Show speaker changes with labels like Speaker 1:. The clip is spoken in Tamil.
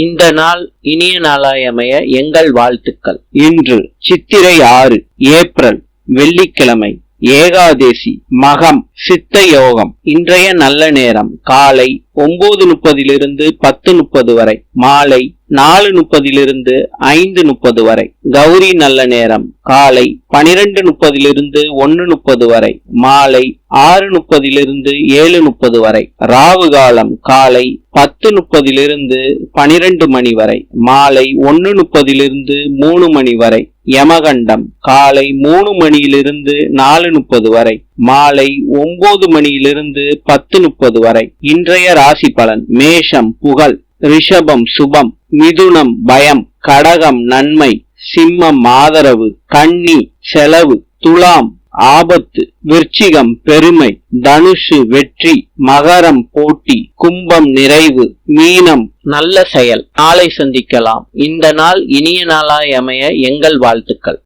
Speaker 1: இந்த நாள் இனிய நாளாய் அமைய எங்கள் வாழ்த்துக்கள். இன்று சித்திரை ஆறு ஏப்ரல் வெள்ளிக்கிழமை ஏகாதேசி மகம் சித்த யோகம் இன்றைய நல்ல நேரம் காலை ஒன்பது முப்பதிலிருந்து பத்து முப்பது வரை. மாலை நாலு முப்பதிலிருந்து ஐந்து முப்பது வரை. கௌரி நல்ல நேரம். காலை பனிரெண்டு முப்பதிலிருந்து ஒன்னு முப்பது வரை. மாலை ஆறு முப்பதிலிருந்து ஏழு முப்பது வரை. ராவு காலம் காலை பத்து முப்பதிலிருந்து பனிரெண்டு மணி வரை. மாலை ஒன்னு முப்பதிலிருந்து மூணு மணி வரை. யமகண்டம் காலை மூணு மணியிலிருந்து நாலு முப்பது வரை. மாலை ஒன்பது மணியிலிருந்து பத்து முப்பது வரை. இன்றைய ராசி பலன். மேஷம் புகழ். ரிஷபம் சுபம் மிதுனம் பயம் கடகம் நன்மை சிம்மம் ஆதரவு கன்னி செலவு துலாம் ஆபத்து விருச்சிகம் பெருமை தனுஷு வெற்றி மகரம் போட்டி கும்பம் நிறைவு மீனம். நல்ல செயல். நாளை சந்திக்கலாம். இந்த நாள் இனிய நாளாய் அமைய எங்கள் வாழ்த்துக்கள்.